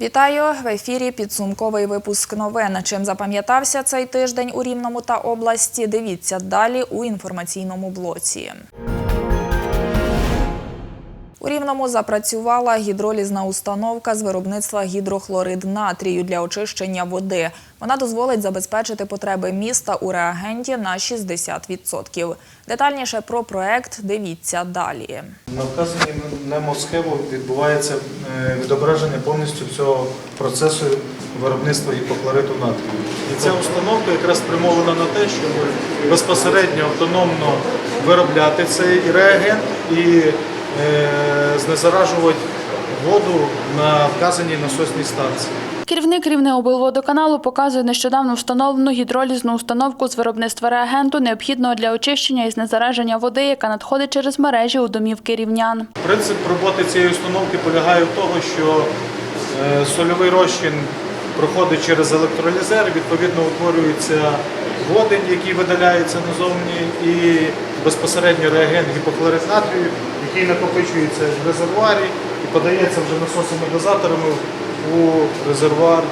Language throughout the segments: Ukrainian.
Вітаю в ефірі. Підсумковий випуск новин. Чим запам'ятався цей тиждень у Рівному та області? Дивіться далі у інформаційному блоці. У Рівному запрацювала гідролізна установка з виробництва гідрохлорид натрію для очищення води. Вона дозволить забезпечити потреби міста у реагенті на 60%. Детальніше про проект дивіться далі. На вказаній немосхему відбувається е, відображення повністю цього процесу виробництва гіпохлориту натрію. І ця установка якраз спрямована на те, щоб безпосередньо автономно виробляти цей реагент і знезаражувати воду на вказаній насосній станції. Керівник Рівнеоблводоканалу показує нещодавно встановлену гідролізну установку з виробництва реагенту, необхідного для очищення і знезараження води, яка надходить через мережі у домівки рівнян. Принцип роботи цієї установки полягає в тому, що е, сольовий розчин проходить через електролізер, відповідно утворюється водень, який видаляється назовні, і безпосередньо реагент гіпохлорид натрію, який накопичується в резервуарі і подається вже насосами-дозаторами у резервуар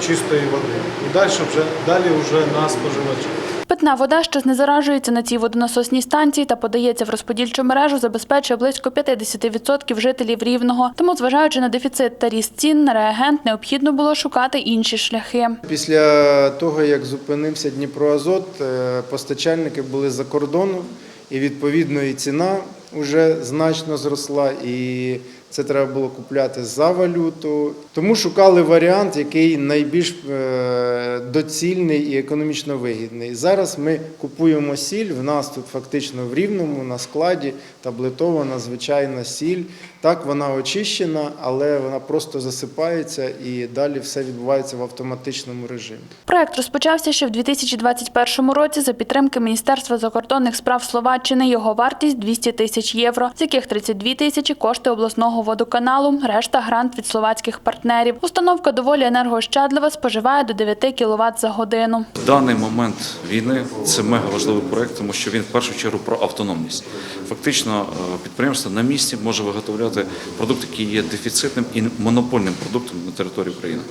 чистої води. І далі вже, далі вже на споживача. Питна вода, що знезаражується на цій водонасосній станції та подається в розподільчу мережу, забезпечує близько 50% жителів рівного. Тому, зважаючи на дефіцит та ріст цін на реагент, необхідно було шукати інші шляхи. Після того, як зупинився Дніпроазот, е, постачальники були за кордоном, і відповідно і ціна вже значно зросла, і це треба було купляти за валюту. Тому шукали варіант, який найбільш е, доцільний і економічно вигідний. Зараз ми купуємо сіль. В нас тут фактично в рівному на складі таблетована звичайна сіль. Так, вона очищена, але вона просто засипається і далі все відбувається в автоматичному режимі. Проект розпочався ще в 2021 році за підтримки Міністерства закордонних справ Словаччини. Його вартість 200 тисяч євро, з яких 32 тисячі кошти обласного водоканалу, решта грант від словацьких партнерів. Установка доволі енергоощадлива, споживає до 9 кВт за годину. В даний момент війни це мега важливий проект, тому що він в першу чергу про автономність. Фактично, е, підприємство на місці може виготовляти продукт, який є дефіцитним і монопольним продуктом на території України.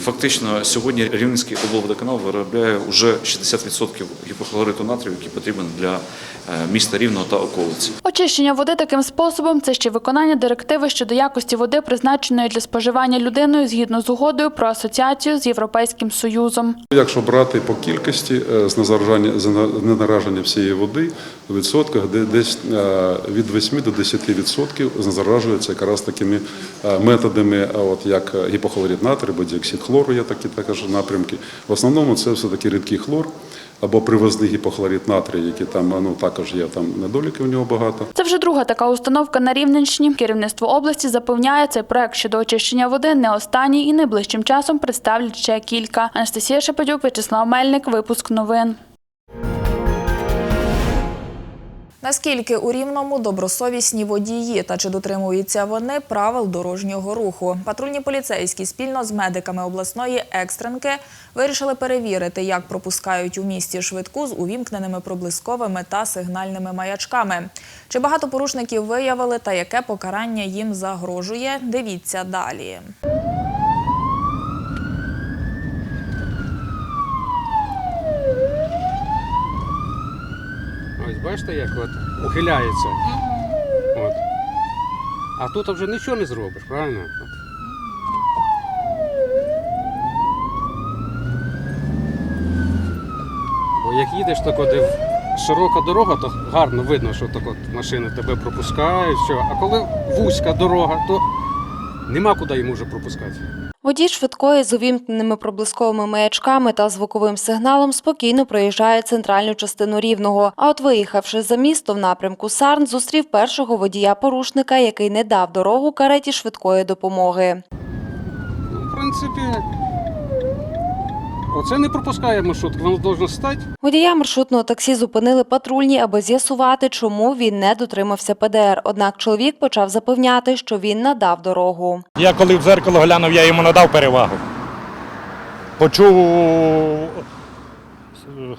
Фактично, сьогодні Рівненський облводоканал виробляє вже 60% гіпохлориту натрію, який потрібен для міста Рівного та околиці. Очищення води таким способом це ще виконання директиви щодо якості води, призначеної для споживання людиною згідно з угодою про асоціацію з Європейським Союзом. Якщо брати по кількості е, знезараження, зненараження всієї води у відсотках, де десь е, від 8 до 10 відсотків знезаражується якраз такими е, методами, а от як гіпохлорид натрію діоксид хлору, є такі також напрямки. В основному це все-таки рідкий хлор або привозний гіпохлорид натрію, які там ну, також є там недоліки в нього багато. Це вже друга така установка на Рівненщині. Керівництво області запевняє, цей проект щодо очищення води не останній і найближчим часом представлять ще кілька. Анастасія Шепетюк, В'ячеслав Мельник. Випуск новин. Наскільки у Рівному добросовісні водії та чи дотримуються вони правил дорожнього руху? Патрульні поліцейські спільно з медиками обласної екстренки вирішили перевірити, як пропускають у місті швидку з увімкненими проблисковими та сигнальними маячками. Чи багато порушників виявили та яке покарання їм загрожує? Дивіться далі. Ось бачите, як от ухиляється. От. А тут вже нічого не зробиш, правильно? Бо як їдеш, так от де широка дорога, то гарно видно, що так от машини тебе пропускають. Що. А коли вузька дорога, то нема куди йому вже пропускати. Водій швидкої з увімкненими проблисковими маячками та звуковим сигналом спокійно проїжджає центральну частину Рівного. А от виїхавши за місто в напрямку Сарн, зустрів першого водія-порушника, який не дав дорогу кареті швидкої допомоги. В принципі, оце не пропускає маршрутку, воно повинно стати. Водія маршрутного таксі зупинили патрульні, аби з'ясувати, чому він не дотримався ПДР. Однак чоловік почав запевняти, що він надав дорогу. Я коли в дзеркало глянув, я йому надав перевагу. Почув,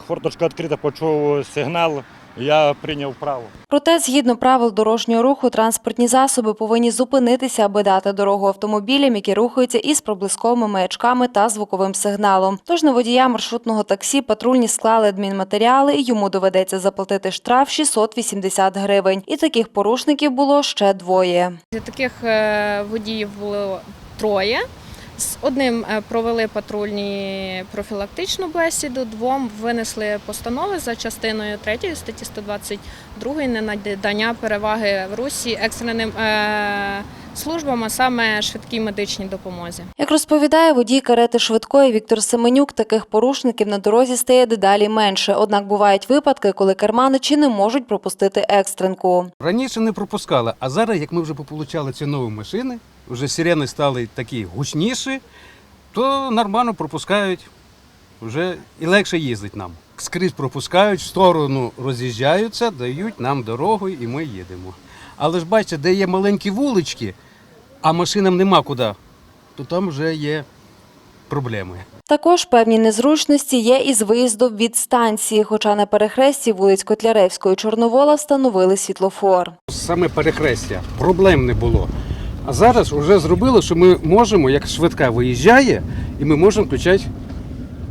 форточка відкрита, почув сигнал, Я прийняв право. Проте, згідно правил дорожнього руху, транспортні засоби повинні зупинитися, аби дати дорогу автомобілям, які рухаються із проблисковими маячками та звуковим сигналом. Тож на водія маршрутного таксі патрульні склали адмінматеріали, і йому доведеться заплатити штраф 680 гривень. І таких порушників було ще двоє. Таких е, водіїв було троє. З одним е, провели патрульні профілактичну бесіду, двом винесли постанови за частиною 3 статті 122 ненадання переваги в Русі екстреним е, службам, а саме швидкій медичній допомозі. Як розповідає водій карети швидкої Віктор Семенюк, таких порушників на дорозі стає дедалі менше. Однак бувають випадки, коли керманичі не можуть пропустити екстренку. Раніше не пропускали, а зараз, як ми вже получали ці нові машини, вже сирени стали такі гучніші, то нормально пропускають, вже і легше їздить нам. Скрізь пропускають, в сторону роз'їжджаються, дають нам дорогу і ми їдемо. Але ж бачите, де є маленькі вулички, а машинам нема куди, то там вже є проблеми. Також певні незручності є із виїздом від станції, хоча на перехресті вулиць Котляревського і Чорновола встановили світлофор. Саме перехрестя, проблем не було. А зараз вже зробили, що ми можемо, як швидка виїжджає, і ми можемо включати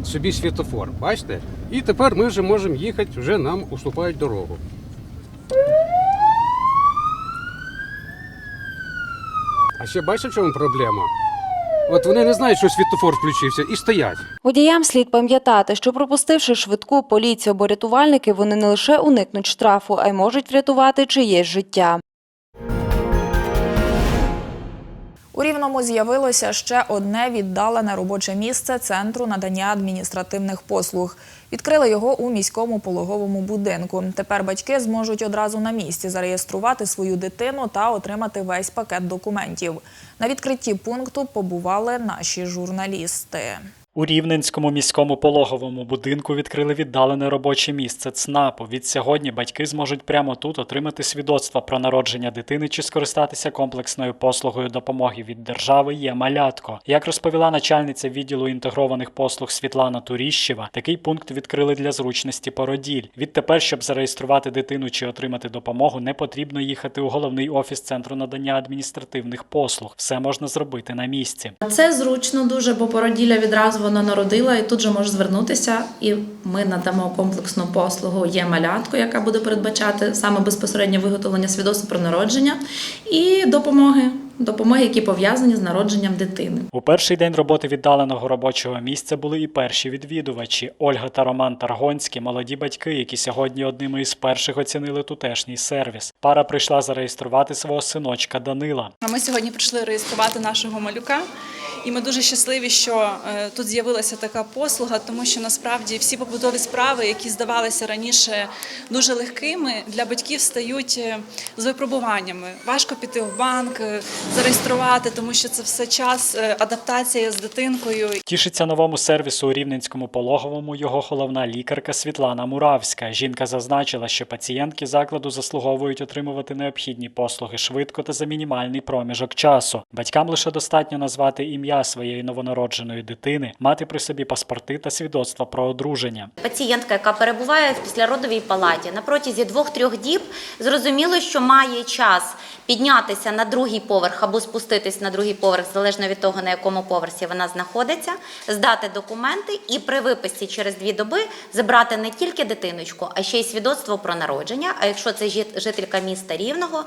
собі світофор. Бачите? І тепер ми вже можемо їхати, вже нам уступають дорогу. А ще бачите, в чому проблема? От вони не знають, що світофор включився, і стоять. Водіям слід пам'ятати, що пропустивши швидку поліцію або рятувальники, вони не лише уникнуть штрафу, а й можуть врятувати чиєсь життя. У Рівному з'явилося ще одне віддалене робоче місце центру надання адміністративних послуг. Відкрили його у міському пологовому будинку. Тепер батьки зможуть одразу на місці зареєструвати свою дитину та отримати весь пакет документів. На відкритті пункту побували наші журналісти. У Рівненському міському пологовому будинку відкрили віддалене робоче місце ЦНАПу. Від сьогодні батьки зможуть прямо тут отримати свідоцтво про народження дитини чи скористатися комплексною послугою допомоги від держави є малятко. Як розповіла начальниця відділу інтегрованих послуг Світлана Туріщева, такий пункт відкрили для зручності породіль. Відтепер, щоб зареєструвати дитину чи отримати допомогу, не потрібно їхати у головний офіс центру надання адміністративних послуг. Все можна зробити на місці. Це зручно дуже, бо породілля відразу вона народила і тут же може звернутися, і ми надамо комплексну послугу. Є малятко, яка буде передбачати саме безпосередньо виготовлення свідоцтва про народження і допомоги, допомоги, які пов'язані з народженням дитини. У перший день роботи віддаленого робочого місця були і перші відвідувачі Ольга та Роман Таргонські, молоді батьки, які сьогодні одними із перших оцінили тутешній сервіс. Пара прийшла зареєструвати свого синочка Данила. А Ми сьогодні прийшли реєструвати нашого малюка, і ми дуже щасливі, що е, тут з'явилася така послуга, тому що насправді всі побутові справи, які здавалися раніше дуже легкими, для батьків стають е, з випробуваннями. Важко піти в банк, е, зареєструвати, тому що це все час адаптація з дитинкою. Тішиться новому сервісу у Рівненському пологовому його головна лікарка Світлана Муравська. Жінка зазначила, що пацієнтки закладу заслуговують отримувати необхідні послуги швидко та за мінімальний проміжок часу. Батькам лише достатньо назвати ім'я своєї новонародженої дитини, мати при собі паспорти та свідоцтва про одруження. Пацієнтка, яка перебуває в післяродовій палаті на протязі двох-трьох діб, зрозуміло, що має час піднятися на другий поверх або спуститись на другий поверх, залежно від того, на якому поверсі вона знаходиться, здати документи і при виписці через дві доби забрати не тільки дитиночку, а ще й свідоцтво про народження. А якщо це жителька міста Рівного,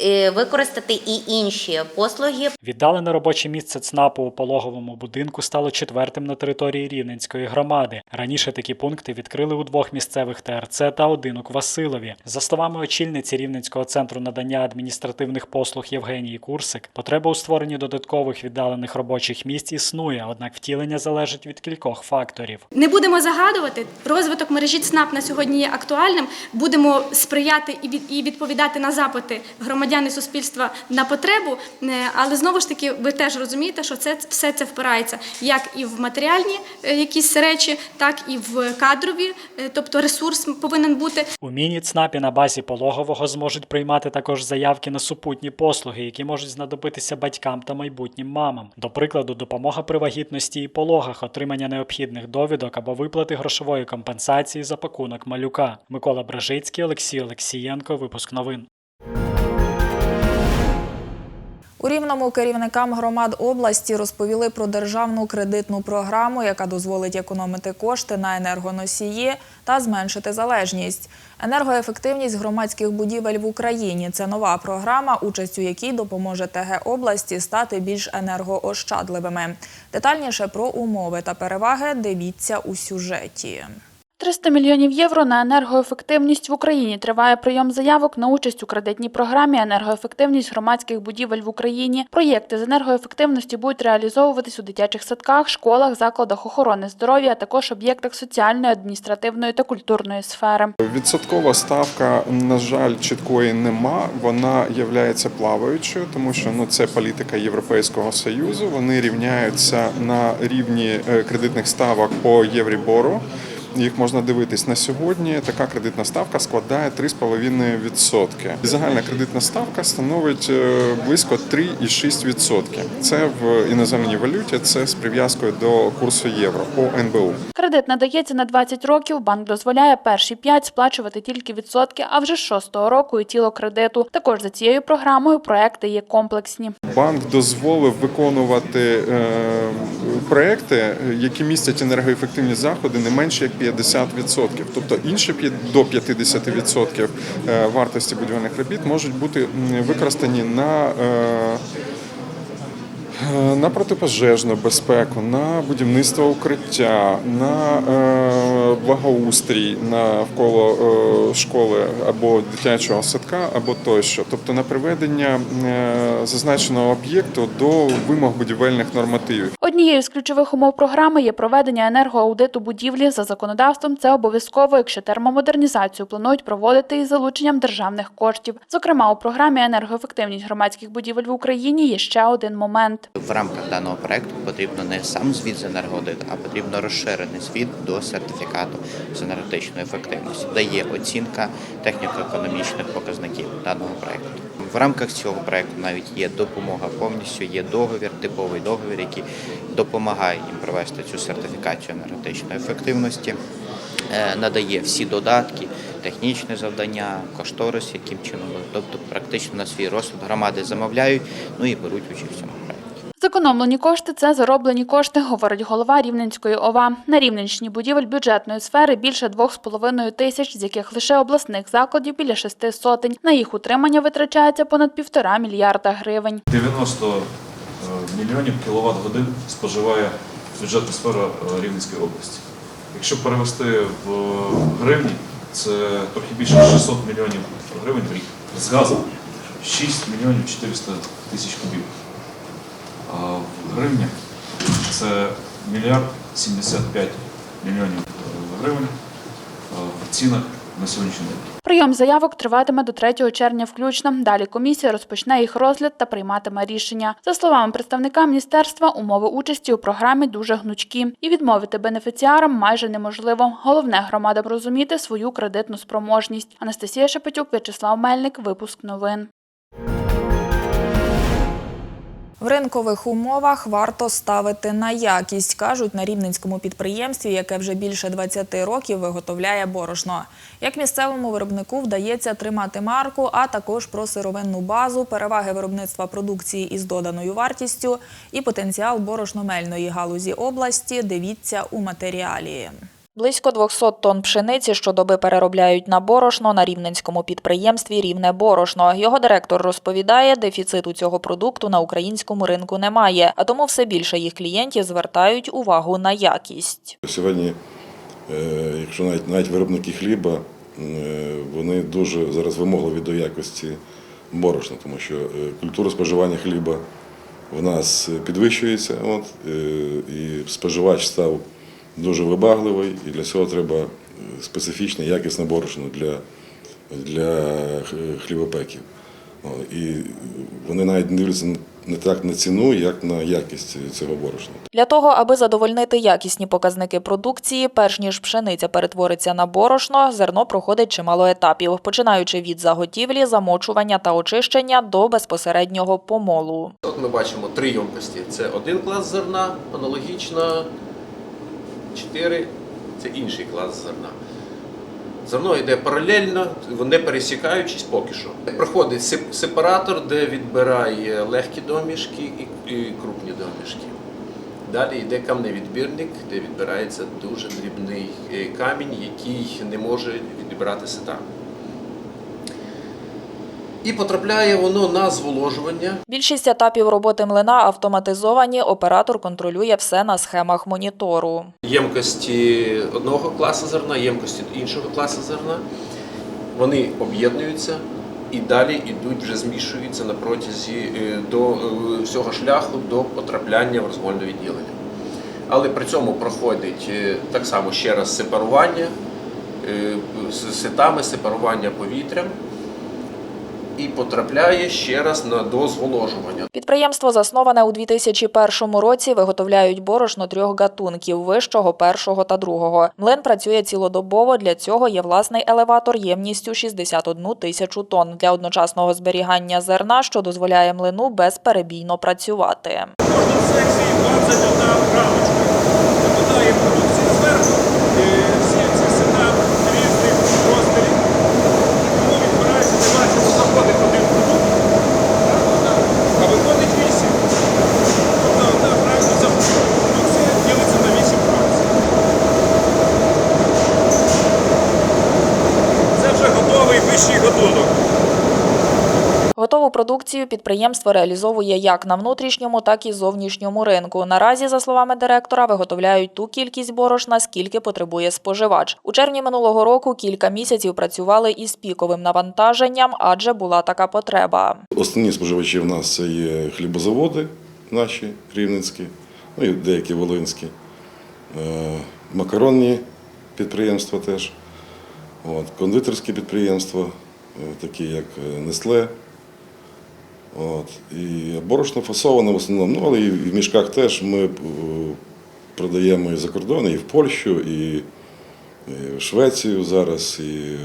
е, використати і інші послуги Віддалене робоче місце ЦНАПу у пологовому будинку стало четвертим на території Рівненської громади. Раніше такі пункти відкрили у двох місцевих ТРЦ та один у Квасилові. За словами очільниці Рівненського центру надання адміністративних послуг Євгенії Курсик, потреба у створенні додаткових віддалених робочих місць існує, однак втілення залежить від кількох факторів. Не будемо загадувати. Розвиток мережі ЦНАП на сьогодні є актуальним. Будемо сприяти і відповідати на запити громадян і суспільства на потребу. Е, Але знову ж таки, ви теж розумієте, що це все, все це впирається як і в матеріальні е, якісь речі, так і в кадрові, е, тобто ресурс повинен бути. У міні-ЦНАПі на базі пологового зможуть приймати також заявки на супутні послуги, які можуть знадобитися батькам та майбутнім мамам. До прикладу, допомога при вагітності і пологах, отримання необхідних довідок або виплати грошової компенсації за пакунок малюка. Микола Бражицький, Олексій Олексієнко. Випуск новин. У Рівному керівникам громад області розповіли про державну кредитну програму, яка дозволить економити кошти на енергоносії та зменшити залежність. Енергоефективність громадських будівель в Україні це нова програма, участь у якій допоможе ТГ області стати більш енергоощадливими. Детальніше про умови та переваги дивіться у сюжеті. 300 мільйонів євро на енергоефективність в Україні. Триває прийом заявок на участь у кредитній програмі «Енергоефективність громадських будівель в Україні». Проєкти з енергоефективності будуть реалізовуватись у дитячих садках, школах, закладах охорони здоров'я, а також об'єктах соціальної, адміністративної та культурної сфери. Відсоткова ставка, на жаль, чіткої нема. Вона є плаваючою, тому що ну це політика Європейського союзу. Вони рівняються на рівні е, кредитних ставок по Єврібору. Їх можна дивитись на сьогодні. Така кредитна ставка складає 3,5%. Загальна кредитна ставка становить е, близько 3,6%. Це в іноземній валюті. Це з прив'язкою до курсу євро по НБУ. Кредит надається на 20 років. Банк дозволяє перші 5 сплачувати тільки відсотки, а вже з шостого року і тіло кредиту. Також за цією програмою проекти є комплексні. Банк дозволив виконувати е, проекти, які містять енергоефективні заходи не менше як 50%. Тобто інші до 50% е, вартості будівельних робіт можуть бути використані на е, на протипожежну безпеку, на будівництво укриття, на е, благоустрій навколо е, школи або дитячого садка, або тощо, тобто на приведення е, зазначеного об'єкту до вимог будівельних нормативів. Однією з ключових умов програми є проведення енергоаудиту будівлі. За законодавством це обов'язково, якщо термомодернізацію планують проводити із залученням державних коштів. Зокрема, у програмі енергоефективність громадських будівель в Україні є ще один момент. В рамках даного проекту потрібно не сам звіт з енергоаудиту, а потрібно розширений звіт до сертифікату з енергетичної ефективності, де є оцінка техніко-економічних показників даного проекту. В рамках цього проекту навіть є допомога повністю, є договір, типовий договір, який допомагає їм провести цю сертифікацію енергетичної ефективності, е, надає всі додатки, технічне завдання, кошторис, яким чином, тобто практично на свій розсуд громади замовляють, ну і беруть участь в цьому. Зекономлені кошти це зароблені кошти, говорить голова Рівненської ОВА. На Рівненщині будівель бюджетної сфери більше 2,5 тисяч, з яких лише обласних закладів біля шести сотень. На їх утримання витрачається понад півтора мільярда гривень. 90 е, мільйонів кіловат годин споживає бюджетна сфера е, Рівненської області. Якщо перевести в гривні, це трохи більше 600 мільйонів гривень в рік. З газом 6 мільйонів 400 тисяч кубів. В гривнях це мільярд 75 мільйонів е, гривень е, в цінах на сьогоднішній день. Прийом заявок триватиме до 3 червня включно. Далі комісія розпочне їх розгляд та прийматиме рішення. За словами представника міністерства, умови участі у програмі дуже гнучкі, і відмовити бенефіціарам майже неможливо. Головне громадам розуміти свою кредитну спроможність. Анастасія Шепетюк, В'ячеслав Мельник. Випуск новин. В ринкових умовах варто ставити на якість, кажуть на рівненському підприємстві, яке вже більше 20 років виготовляє борошно. Як місцевому виробнику вдається тримати марку, а також про сировинну базу, переваги виробництва продукції із доданою вартістю і потенціал борошномельної галузі області. Дивіться у матеріалі. Близько 200 тонн пшениці щодоби переробляють на борошно на рівненському підприємстві Рівне борошно. Його директор розповідає, дефіциту цього продукту на українському ринку немає, а тому все більше їх клієнтів звертають увагу на якість. Сьогодні, е, якщо навіть, навіть виробники хліба, е, вони дуже зараз вимогливі до якості борошна, тому що е, культура споживання хліба в нас підвищується, от, і споживач став дуже вибагливий, і для цього треба е, специфічне, якісне борошно для, для хлібопеків. І вони навіть не дивляться не так на ціну, як на якість цього борошна. Для того, аби задовольнити якісні показники продукції, перш ніж пшениця перетвориться на борошно, зерно проходить чимало етапів, починаючи від заготівлі, замочування та очищення до безпосереднього помолу. От ми бачимо три ємкості. Це один клас зерна, аналогічно, чотири це інший клас зерна. Зерно йде паралельно, не пересікаючись поки що. Проходить сепаратор, де відбирає легкі домішки і, крупні домішки. Далі йде камневідбірник, де відбирається дуже дрібний е, камінь, який не може відібратися сета. І потрапляє воно на зволожування. Більшість етапів роботи млина автоматизовані, оператор контролює все на схемах монітору. ємкості одного класу зерна, ємкості іншого класу зерна. Вони об'єднуються і далі йдуть, вже змішуються на протязі е, до е, всього шляху до потрапляння в розмольне відділення. Але при цьому проходить е, так само ще раз сепарування ситами, сепарування повітрям і потрапляє ще раз на дозволожування. Підприємство засноване у 2001 році. Виготовляють борошно трьох гатунків вищого, першого та другого. Млин працює цілодобово. Для цього є власний елеватор ємністю 61 тисячу тонн для одночасного зберігання зерна, що дозволяє млину безперебійно працювати. Секції 21 продукцію підприємство реалізовує як на внутрішньому, так і зовнішньому ринку. Наразі, за словами директора, виготовляють ту кількість борошна, скільки потребує споживач. У червні минулого року кілька місяців працювали із піковим навантаженням, адже була така потреба. Основні споживачі в нас це є хлібозаводи наші рівненські, ну і деякі волинські, Е, макаронні підприємства теж, От, кондитерські підприємства, е, такі як е, Несле. От, і борошно фасоване в основному, ну, але і в мішках теж ми е, продаємо і за кордон, і в Польщу, і, і в Швецію зараз, і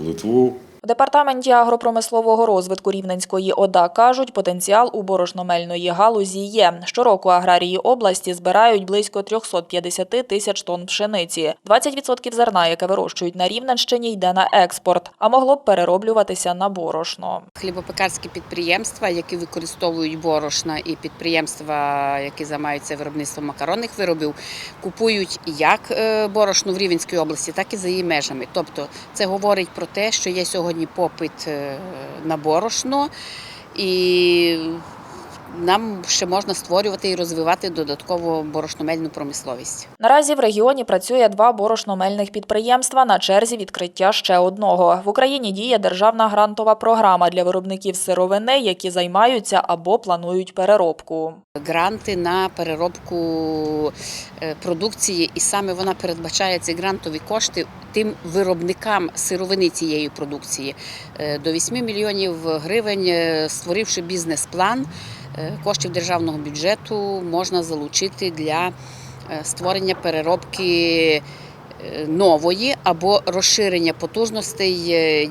в Литву. У департаменті агропромислового розвитку Рівненської ОДА кажуть, потенціал у борошномельної галузі є. Щороку аграрії області збирають близько 350 тисяч тонн пшениці. 20% зерна, яке вирощують на Рівненщині, йде на експорт, а могло б перероблюватися на борошно. Хлібопекарські підприємства, які використовують борошна, і підприємства, які займаються виробництвом макаронних виробів, купують як е, борошно в Рівненській області, так і за її межами. Тобто це говорить про те, що є сьогодні попит е, на борошно, і нам ще можна створювати і розвивати додатково борошномельну промисловість. Наразі в регіоні працює два борошномельних підприємства на черзі відкриття ще одного. В Україні діє державна грантова програма для виробників сировини, які займаються або планують переробку. Гранти на переробку е, продукції, і саме вона передбачає ці грантові кошти тим виробникам сировини цієї продукції Е, до 8 мільйонів гривень, е, створивши бізнес-план. Е, Коштів державного бюджету можна залучити для е, створення переробки е, нової або розширення потужностей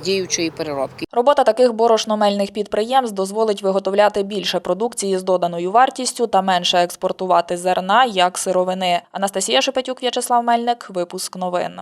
діючої переробки. Робота таких борошномельних підприємств дозволить виготовляти більше продукції з доданою вартістю та менше експортувати зерна як сировини. Анастасія Шепетюк, В'ячеслав Мельник. Випуск новин.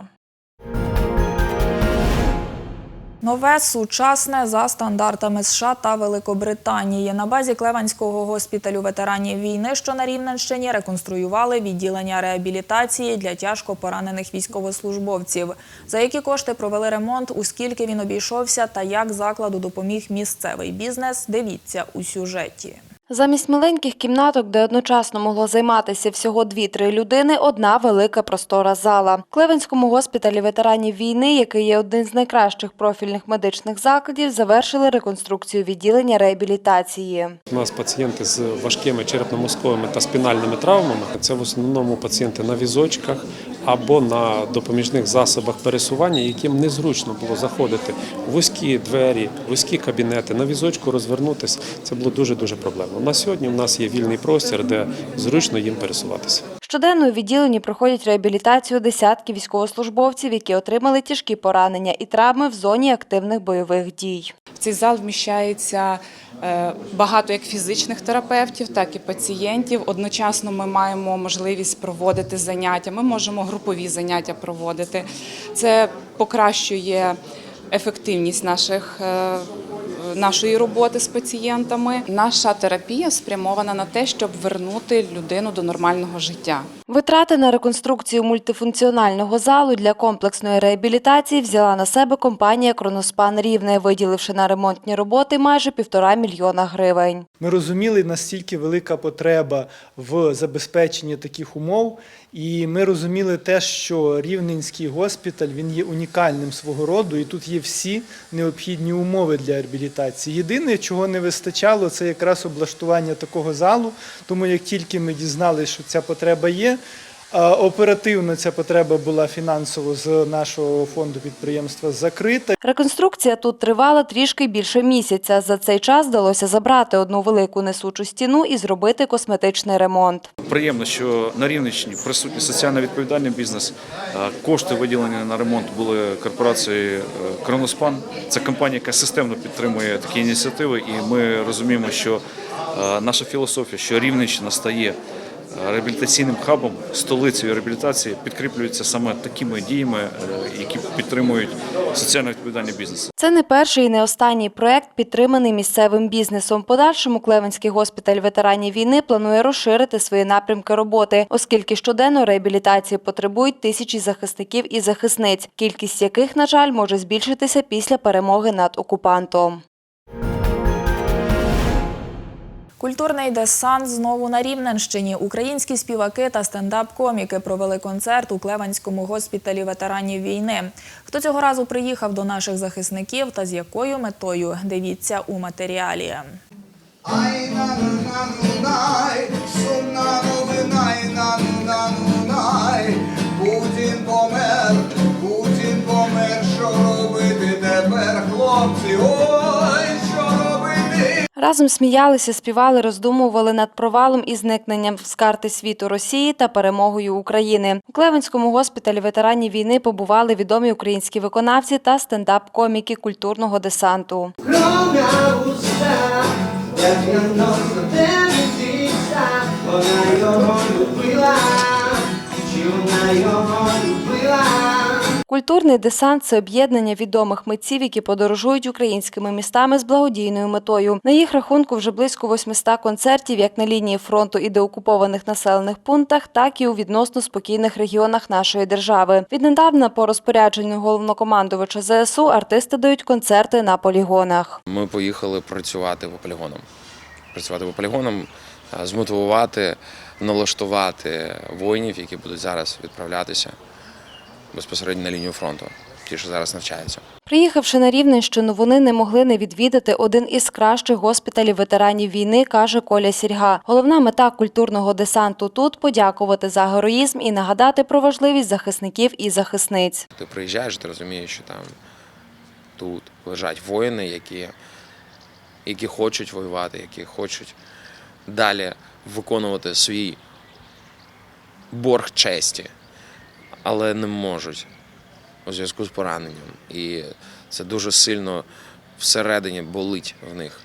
Нове сучасне за стандартами США та Великобританії. На базі Клеванського госпіталю ветеранів війни, що на Рівненщині, реконструювали відділення реабілітації для тяжко поранених військовослужбовців. За які кошти провели ремонт, у скільки він обійшовся та як закладу допоміг місцевий бізнес. Дивіться у сюжеті. Замість маленьких кімнаток, де одночасно могло займатися всього 2-3 людини, одна велика простора зала. В Клевенському госпіталі ветеранів війни, який є один з найкращих профільних медичних закладів, завершили реконструкцію відділення реабілітації. У нас пацієнти з важкими черепно-мозковими та спінальними травмами. Це в основному пацієнти на візочках або на допоміжних засобах пересування, яким незручно було заходити у вузькі двері, вузькі кабінети, на візочку розвернутися. Це було дуже дуже проблемно. На сьогодні у нас є вільний простір, де зручно їм пересуватися. Щоденно у відділенні проходять реабілітацію десятки військовослужбовців, які отримали тяжкі поранення і травми в зоні активних бойових дій. В цей зал вміщається багато як фізичних терапевтів, так і пацієнтів. Одночасно ми маємо можливість проводити заняття. Ми можемо групові заняття проводити. Це покращує ефективність наших. Нашої роботи з пацієнтами наша терапія спрямована на те, щоб вернути людину до нормального життя. Витрати на реконструкцію мультифункціонального залу для комплексної реабілітації взяла на себе компанія Кроноспан Рівне, виділивши на ремонтні роботи майже півтора мільйона гривень. Ми розуміли, настільки велика потреба в забезпеченні таких умов, і ми розуміли те, що Рівненський госпіталь він є унікальним свого роду, і тут є всі необхідні умови для реабілітації. Єдине, чого не вистачало, це якраз облаштування такого залу. Тому як тільки ми дізналися, що ця потреба є. Оперативно ця потреба була фінансово з нашого фонду підприємства закрита. Реконструкція тут тривала трішки більше місяця. За цей час вдалося забрати одну велику несучу стіну і зробити косметичний ремонт. Приємно, що на Рівненщині присутній соціально відповідальний бізнес. Кошти виділені на ремонт були корпорацією е, Кроноспан. Це компанія, яка системно підтримує такі ініціативи, і ми розуміємо, що е, наша філософія, що Рівненщина стає реабілітаційним хабом, столицею реабілітації, підкріплюється саме такими діями, е, які підтримують соціально відповідальний бізнес. Це не перший і не останній проект, підтриманий місцевим бізнесом. Подальшому Клевенський госпіталь ветеранів війни планує розширити свої напрямки роботи, оскільки щоденно реабілітації потребують тисячі захисників і захисниць, кількість яких, на жаль, може збільшитися після перемоги над окупантом. Культурний десант знову на Рівненщині. Українські співаки та стендап-коміки провели концерт у Клеванському госпіталі ветеранів війни. Хто цього разу приїхав до наших захисників та з якою метою? Дивіться у матеріалі. Путін помер, Путін помер, що робити тепер, хлопці? Робити? Разом сміялися, співали, роздумували над провалом і зникненням з карти світу Росії та перемогою України. У Клевенському госпіталі ветеранів війни побували відомі українські виконавці та стендап-коміки культурного десанту. Вона його любила, чи вона його? Культурний десант це об'єднання відомих митців, які подорожують українськими містами з благодійною метою. На їх рахунку вже близько 800 концертів, як на лінії фронту і деокупованих населених пунктах, так і у відносно спокійних регіонах нашої держави. Віднедавна по розпорядженню головнокомандувача ЗСУ артисти дають концерти на полігонах. Ми поїхали працювати по полігонам. Працювати по полігонам, е, змотивувати, налаштувати воїнів, які будуть зараз відправлятися безпосередньо на лінію фронту, ті, що зараз навчаються. Приїхавши на Рівненщину, вони не могли не відвідати один із кращих госпіталів ветеранів війни, каже Коля Сірга. Головна мета культурного десанту тут подякувати за героїзм і нагадати про важливість захисників і захисниць. Ти приїжджаєш, ти розумієш, що там тут лежать воїни, які, які хочуть воювати, які хочуть далі виконувати свій борг честі, але не можуть у зв'язку з пораненням. І це дуже сильно всередині болить в них.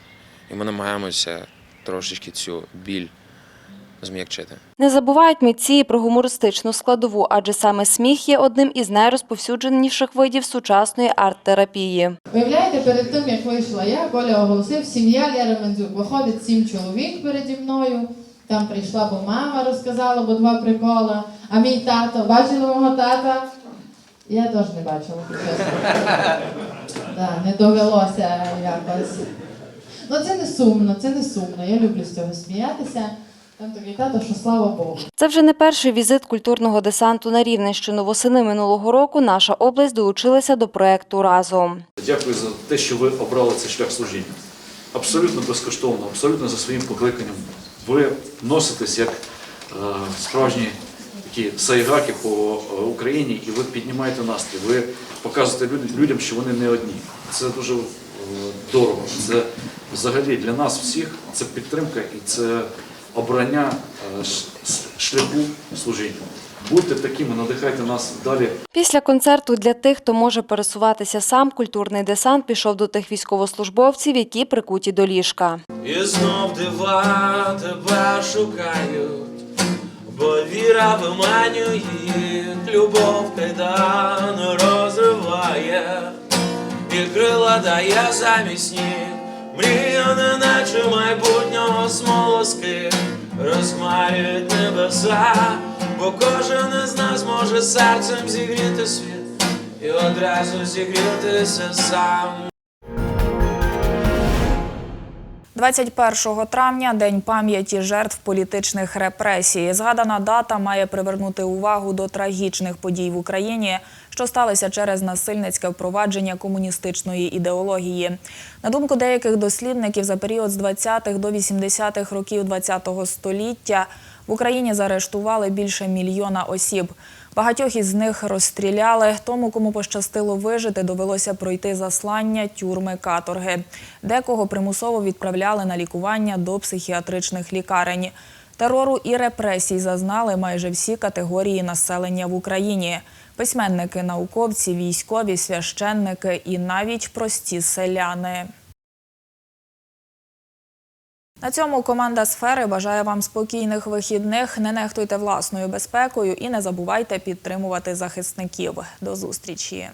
І ми намагаємося трошечки цю біль зм'якчити. Не забувають митці про гумористичну складову, адже саме сміх є одним із найрозповсюдженіших видів сучасної арт-терапії. Уявляєте, перед тим, як вийшла я, Коля оголосив, сім'я Лєра Мандзюк. Виходить сім чоловік переді мною. Там прийшла, бо мама розказала, бо два прикола. А мій тато, бачили мого тата? Я теж не бачила, чесно. Да, не довелося якось. Ну це не сумно, це не сумно. Я люблю з цього сміятися. Там такий тато, що слава Богу. Це вже не перший візит культурного десанту на Рівненщину. Восени минулого року наша область долучилася до проекту разом. Дякую за те, що ви обрали цей шлях служіння. Абсолютно безкоштовно, абсолютно за своїм покликанням. Ви носитесь як е, справжні такі сайгаки по е, Україні, і ви піднімаєте настрій. Ви показуєте людям, що вони не одні. Це дуже е, дорого. Це взагалі для нас всіх це підтримка і це обрання е, шляху служіння. Будьте такими, надихайте нас далі. Після концерту для тих, хто може пересуватися сам, культурний десант пішов до тих військовослужбовців, які прикуті до ліжка. І знов дива тебе шукають, бо віра виманює любов кайдан розриває, і крила дає замість ніг, мрія неначе майбутнього смолоски, розхмарюють небеса, бо кожен із нас може серцем зігріти світ. І одразу зігрітися сам. 21 травня День пам'яті жертв політичних репресій. Згадана дата має привернути увагу до трагічних подій в Україні, що сталися через насильницьке впровадження комуністичної ідеології. На думку деяких дослідників, за період з 20-х до 80-х років ХХ століття в Україні заарештували більше мільйона осіб. Багатьох із них розстріляли. Тому, кому пощастило вижити, довелося пройти заслання, тюрми, каторги. Декого примусово відправляли на лікування до психіатричних лікарень. Терору і репресій зазнали майже всі категорії населення в Україні: письменники, науковці, військові, священники і навіть прості селяни. На цьому команда сфери бажає вам спокійних вихідних. Не нехтуйте власною безпекою і не забувайте підтримувати захисників. До зустрічі.